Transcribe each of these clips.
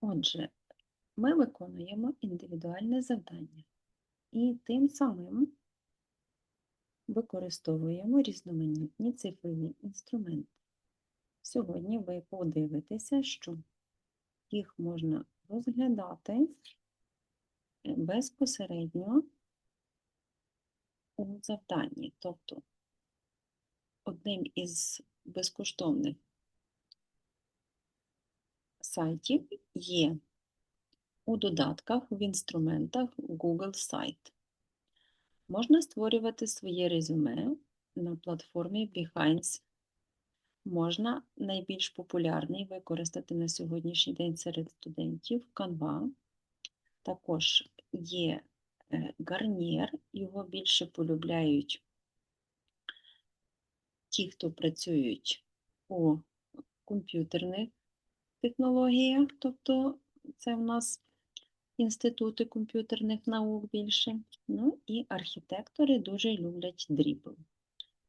Отже, ми виконуємо індивідуальне завдання і тим самим використовуємо різноманітні цифрові інструменти. Сьогодні ви подивитеся, що їх можна розглядати безпосередньо у завданні. Тобто одним із безкоштовних сайтів є у додатках, в інструментах Google сайт. Можна створювати своє резюме на платформі Behance. Можна найбільш популярний використати на сьогоднішній день серед студентів Canva. Також є е, Garnier, його більше полюбляють ті, хто працюють у комп'ютерних технологіях, тобто це в нас інститути комп'ютерних наук більше. Ну і архітектори дуже люблять дрібл.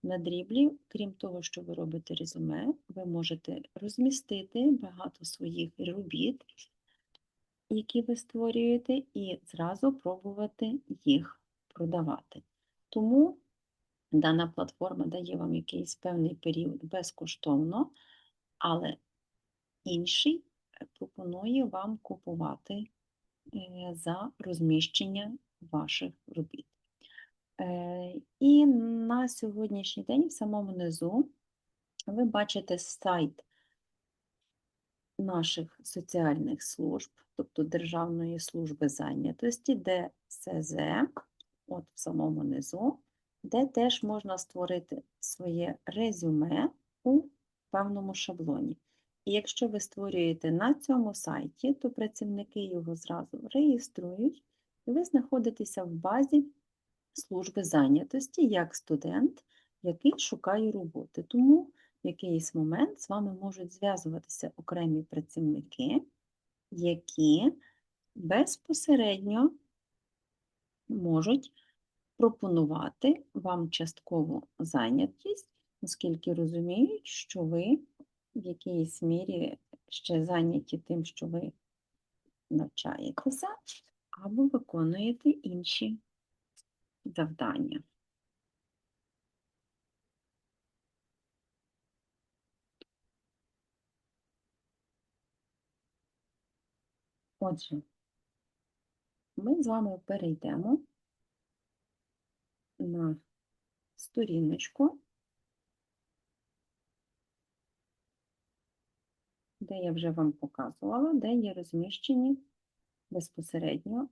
На дріблі, крім того, що ви робите резюме, ви можете розмістити багато своїх робіт, які ви створюєте, і зразу пробувати їх продавати. Тому дана платформа дає вам якийсь певний період безкоштовно, але інший пропонує вам купувати е, за розміщення ваших робіт. Е, І на сьогоднішній день в самому низу ви бачите сайт наших соціальних служб, тобто Державної служби зайнятості, ДСЗ, от в самому низу, де теж можна створити своє резюме у певному шаблоні. І якщо ви створюєте на цьому сайті, то працівники його зразу реєструють, і ви знаходитеся в базі служби зайнятості як студент, який шукає роботи. Тому в якийсь момент з вами можуть зв'язуватися окремі працівники, які безпосередньо можуть пропонувати вам часткову зайнятість, оскільки розуміють, що ви в якійсь мірі ще зайняті тим, що ви навчаєтеся, або виконуєте інші завдання. Отже, ми з вами перейдемо на сторіночку, де я вже вам показувала, де є розміщені безпосередньо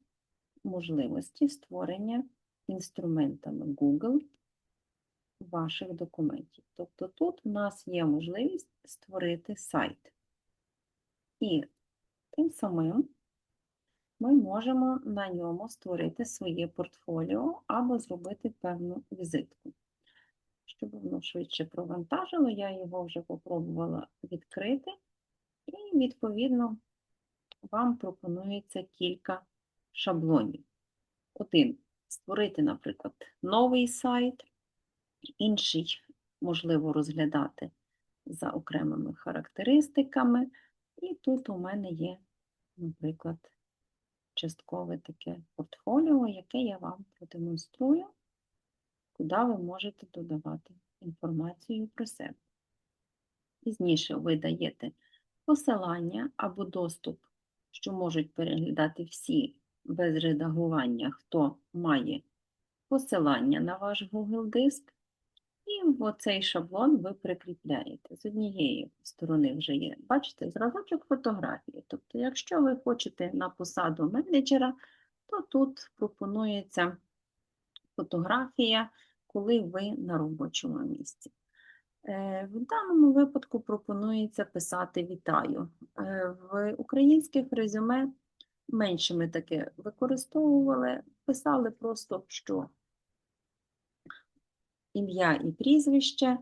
можливості створення інструментами Google ваших документів. Тобто тут у нас є можливість створити сайт. І тим самим ми можемо на ньому створити своє портфоліо або зробити певну візитку. Щоб воно швидше провантажило, я його вже попробувала відкрити, відповідно, вам пропонується кілька шаблонів. Один створити, наприклад, новий сайт, інший можливо розглядати за окремими характеристиками. І тут у мене є, наприклад, часткове таке портфоліо, яке я вам продемонструю, куди ви можете додавати інформацію про себе. Пізніше ви даєте посилання або доступ, що можуть переглядати всі без редагування, хто має посилання на ваш Google диск, і в оцей шаблон ви прикріпляєте. З однієї сторони вже є, бачите, зразочок фотографії. Тобто, якщо ви хочете на посаду менеджера, то тут пропонується фотографія, коли ви на робочому місці. Е, в даному випадку пропонується писати Вітаю. Е, в українських резюме менше ми таке використовували, писали просто, що ім'я і прізвище.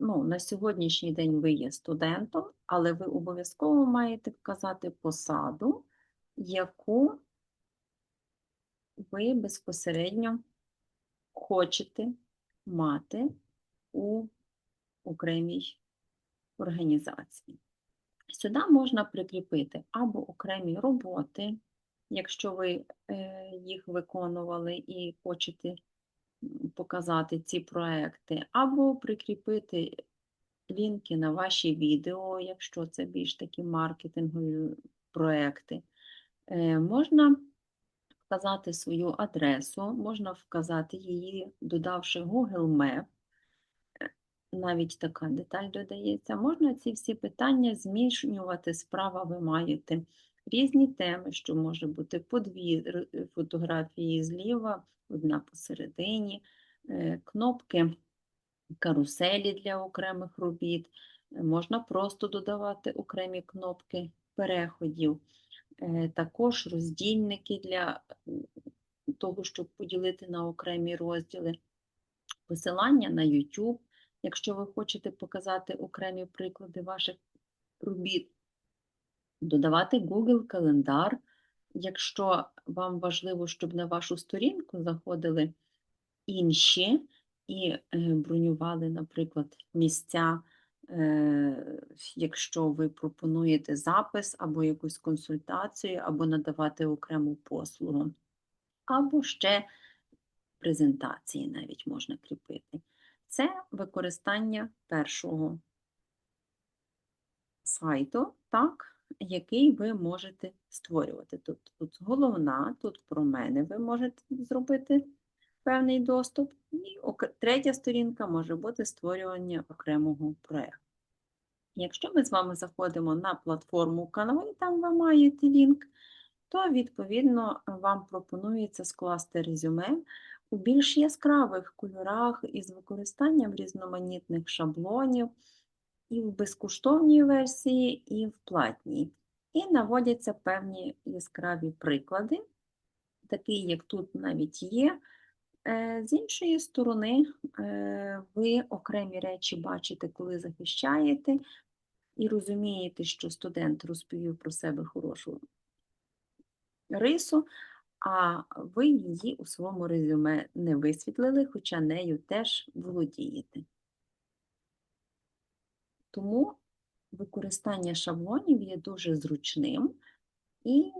Ну, На сьогоднішній день ви є студентом, але ви обов'язково маєте вказати посаду, яку ви безпосередньо хочете мати у окремій організації. Сюди можна прикріпити або окремі роботи, якщо ви е, їх виконували і хочете показати ці проекти, або прикріпити лінки на ваші відео, якщо це більш такі маркетингові проекти. Е, Можна вказати свою адресу, можна вказати її, додавши Google Map. Навіть така деталь додається. Можна ці всі питання змішувати. Справа ви маєте різні теми, що може бути по дві е, фотографії зліва, одна посередині, е, кнопки каруселі для окремих робіт. Можна просто додавати окремі кнопки переходів. Е, Також роздільники для того, щоб поділити на окремі розділи. Посилання на YouTube, якщо ви хочете показати окремі приклади ваших робіт. Додавати Google календар, якщо вам важливо, щоб на вашу сторінку заходили інші і е, бронювали, наприклад, місця, е, якщо ви пропонуєте запис або якусь консультацію, або надавати окрему послугу, або ще презентації навіть можна кріпити. Це використання першого сайту, так, який ви можете створювати. Тут, тут головна, тут про мене ви можете зробити певний доступ. І третя сторінка може бути створювання окремого проєкту. Якщо ми з вами заходимо на платформу Canva, і там ви маєте лінк, то відповідно вам пропонується скласти резюме у більш яскравих кольорах із використанням різноманітних шаблонів і в безкоштовній версії, і в платній. І наводяться певні яскраві приклади, такі, як тут навіть є. Е, З іншої сторони, е, ви окремі речі бачите, коли захищаєте, і розумієте, що студент розповів про себе хорошу рису, а ви її у своєму резюме не висвітлили, хоча нею теж володієте. Тому використання шаблонів є дуже зручним, і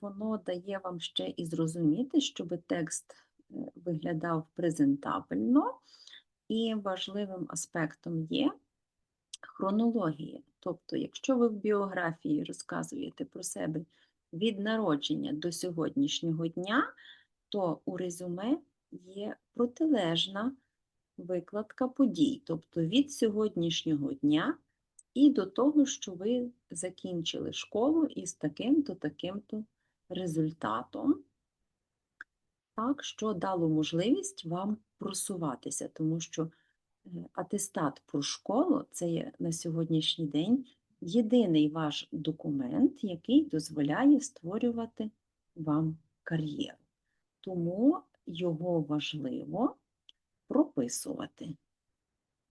воно дає вам ще і зрозуміти, щоб текст е, виглядав презентабельно, і важливим аспектом є хронологія. Тобто, якщо ви в біографії розказуєте про себе від народження до сьогоднішнього дня, то у резюме є протилежна викладка подій, тобто від сьогоднішнього дня і до того, що ви закінчили школу із таким-то, таким-то результатом. Так, що дало можливість вам просуватися, тому що е, атестат про школу це є на сьогоднішній день єдиний ваш документ, який дозволяє створювати вам кар'єру. Тому його важливо прописувати.